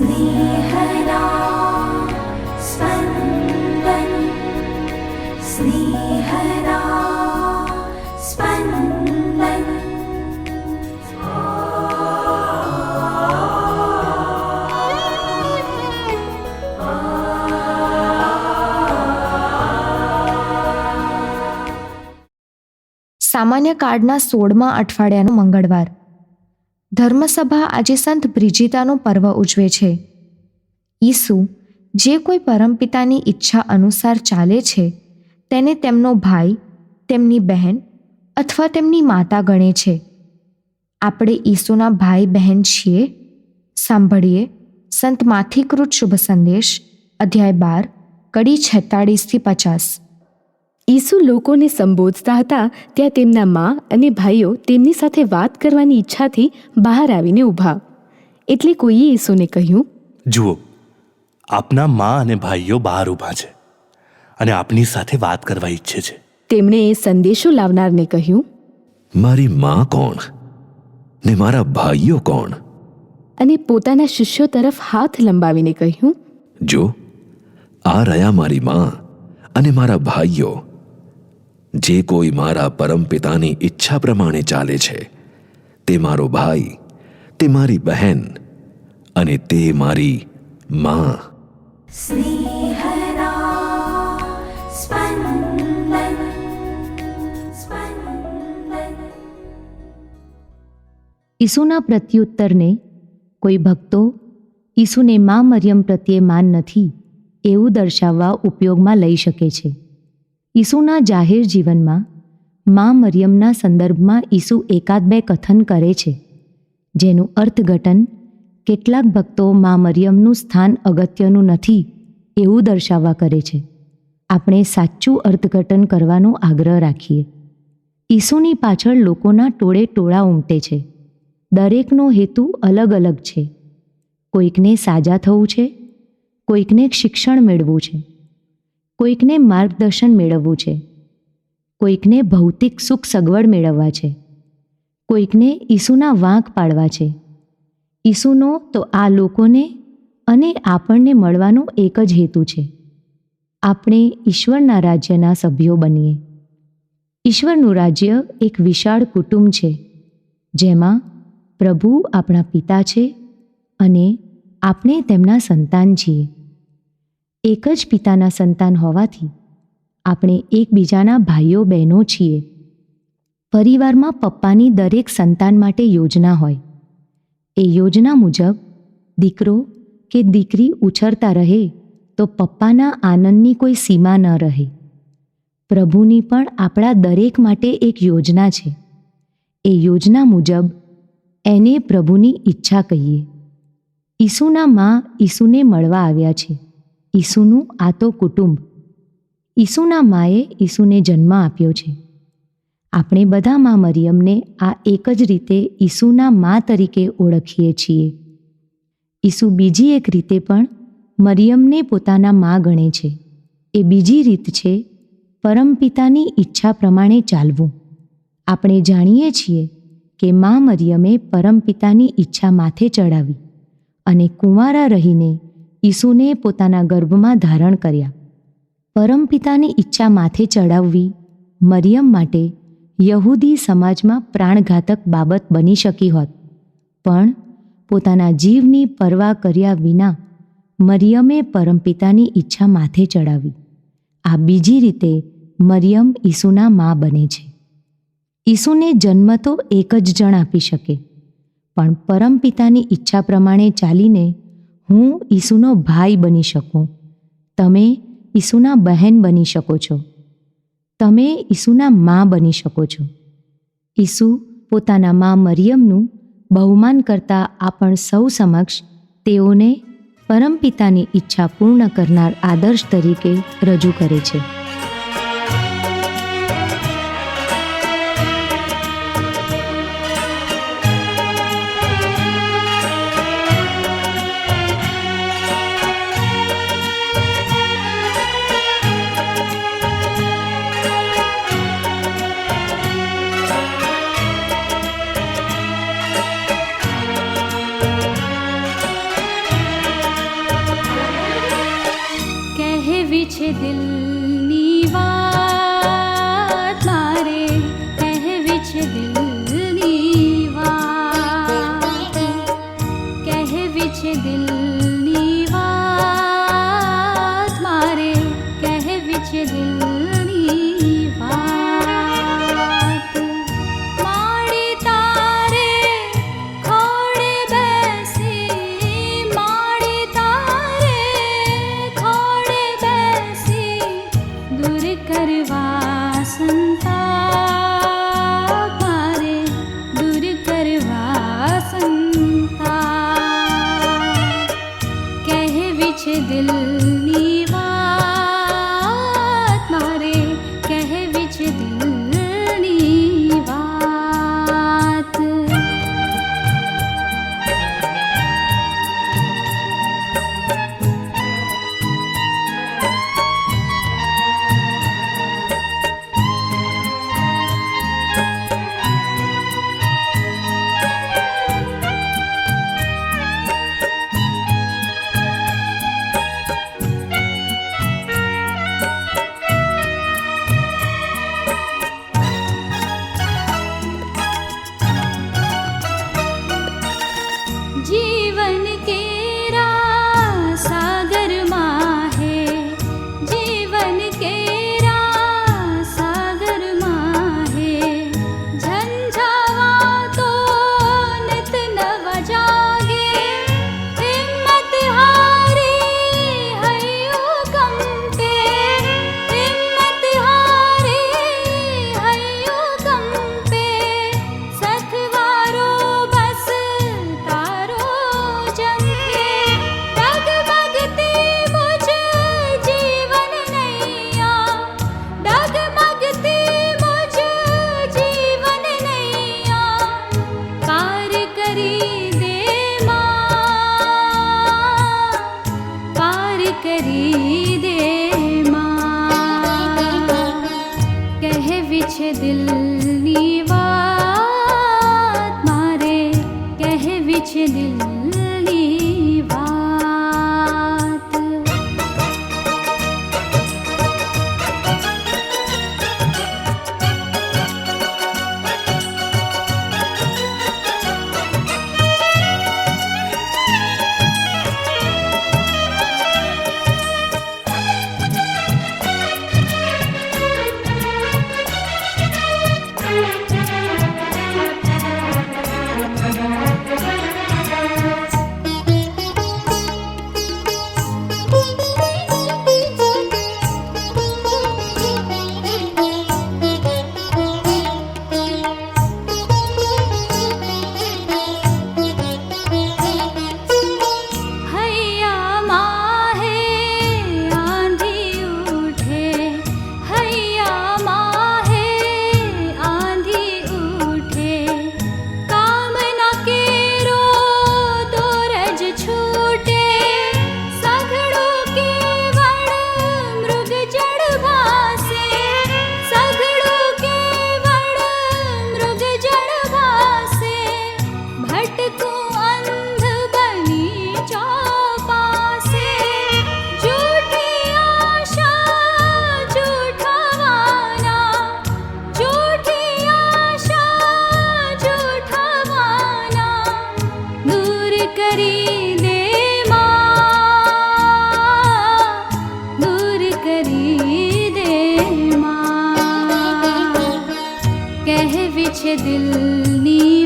സ്നേഹനാ സ്പന്ദൻ സ്നേഹനാ സ്പന്ദൻ સામાન્ય કાર્ડના સોળમાં અઠવાડિયાનો મંગળવાર ધર્મસભા આજે સંત બ્રિજિતાનો પર્વ ઉજવે છે. ઈસુ જે કોઈ પરમપિતાની ઈચ્છા અનુસાર ચાલે છે, તેને તેમનો ભાઈ, તેમની બહેન અથવા તેમની માતા ગણે છે. આપણે ઈસુના ભાઈ બહેન છીએ. સાંભળીએ સંત માથીકૃત શુભ સંદેશ, અધ્યાય બાર, કડી છેતાળીસથી પચાસ. ઈસુ લોકોને સંબોધતા હતા ત્યાં તેમના મા અને ભાઈઓ તેમની સાથે વાત કરવાની ઈચ્છાથી બહાર આવીને ઊભા. એટલે કોઈએ ઈસુને કહ્યું જુઓ આપના મા અને ભાઈઓ બહાર ઊભા છે અને આપની સાથે વાત કરવા ઈચ્છે છે. તેમણે એ સંદેશો લાવનારને કહ્યું મારી મા કોણ ને મારા ભાઈઓ કોણ? અને પોતાના શિષ્યો તરફ હાથ લંબાવીને કહ્યું જો આ રહ્યા મારી મા અને મારા ભાઈઓ જે કોઈ મારા પરમપિતાની ઈચ્છા પ્રમાણે ચાલે છે તે મારો ભાઈ તે મારી બહેન અને તે મારી મા. ઈસુના પ્રત્યુત્તરને કોઈ ભક્તો ઈસુને મા મરિયમ પ્રત્યે માન નથી એવું દર્શાવવા ઉપયોગમાં લઈ શકે છે. ઈસુના જાહેર જીવનમાં મા મરિયમના સંદર્ભમાં ઈસુ એકાદ બે કથન કરે છે, જેનું અર્થઘટન કેટલાક ભક્તો મા મરિયમનું સ્થાન અગત્યનું નથી એવું દર્શાવવા કરે છે. આપણે સાચું અર્થઘટન કરવાનો આગ્રહ રાખીએ. ઈસુની પાછળ લોકોના ટોળે ટોળા ઉમટે છે. દરેકનો હેતુ અલગ અલગ છે. કોઈકને સાજા થવું છે, કોઈકને શિક્ષણ મેળવવું છે. કોઈકને માર્ગદર્શન મેળવવું છે. કોઈકને ભૌતિક સુખ સગવડ મેળવવા છે. કોઈકને ઈસુના વાંક પાડવા છે. ઈસુનો તો આ લોકોને અને આપણને મળવાનો એક જ હેતુ છે. આપણે ઈશ્વરના રાજ્યના સભ્યો બનીએ. ઈશ્વરનું રાજ્ય એક વિશાળ કુટુંબ છે, જેમાં પ્રભુ આપણા પિતા છે અને આપણે તેમના સંતાન છીએ. એક જ પિતાના સંતાન હોવાથી આપણે એકબીજાના ભાઈઓ, બહેનો છીએ. પરિવારમાં પપ્પાની દરેક સંતાન માટે યોજના હોય. એ યોજના મુજબ દીકરો કે દીકરી ઉછરતા રહે તો પપ્પાના આનંદની કોઈ સીમા ન રહે. પ્રભુની પણ આપણા દરેક માટે એક યોજના છે. એ યોજના મુજબ એને પ્રભુની ઈચ્છા કહીએ. ઈસુના મા ઈસુને મળવા આવ્યા છે. ઈસુનું આ તો કુટુંબ. ઈસુના માએ ઈસુને જન્મ આપ્યો છે. આપણે બધા મા મરિયમને આ એક જ રીતે ઈસુના મા તરીકે ઓળખીએ છીએ. ઈસુ બીજી એક રીતે પણ મરિયમને પોતાના મા ગણે છે. એ બીજી રીત છે, પરમપિતાની ઈચ્છા પ્રમાણે ચાલવું. આપણે જાણીએ છીએ કે મા મરિયમે પરમપિતાની ઈચ્છા માથે ચડાવી અને કુંવારા રહીને ઈસુને પોતાના ગર્ભમાં ધારણ કર્યા. પરમપિતાની ઈચ્છા માથે ચડાવવી મરિયમ માટે યહૂદી સમાજમાં પ્રાણઘાતક બાબત બની શકી હોત. પણ પોતાના જીવની પરવા કર્યા વિના મરિયમે પરમપિતાની ઈચ્છા માથે ચડાવી. આ બીજી રીતે મરિયમ ઈસુના મા બને છે. ઈસુને જન્મ તો એક જ જણ આપી શકે. પણ પરમપિતાની ઈચ્છા પ્રમાણે ચાલીને હું ઈસુનો ભાઈ બની શકું. તમે ઈસુના બહેન બની શકો છો. તમે ઈસુના મા બની શકો છો. ઈસુ પોતાના મા મરિયમનું બહુમાન કરતા આપણ સૌ સમક્ષ તેઓને પરમપિતાની ઈચ્છા પૂર્ણ કરનાર આદર્શ તરીકે રજૂ કરે છે. दिल মুছে দিল নী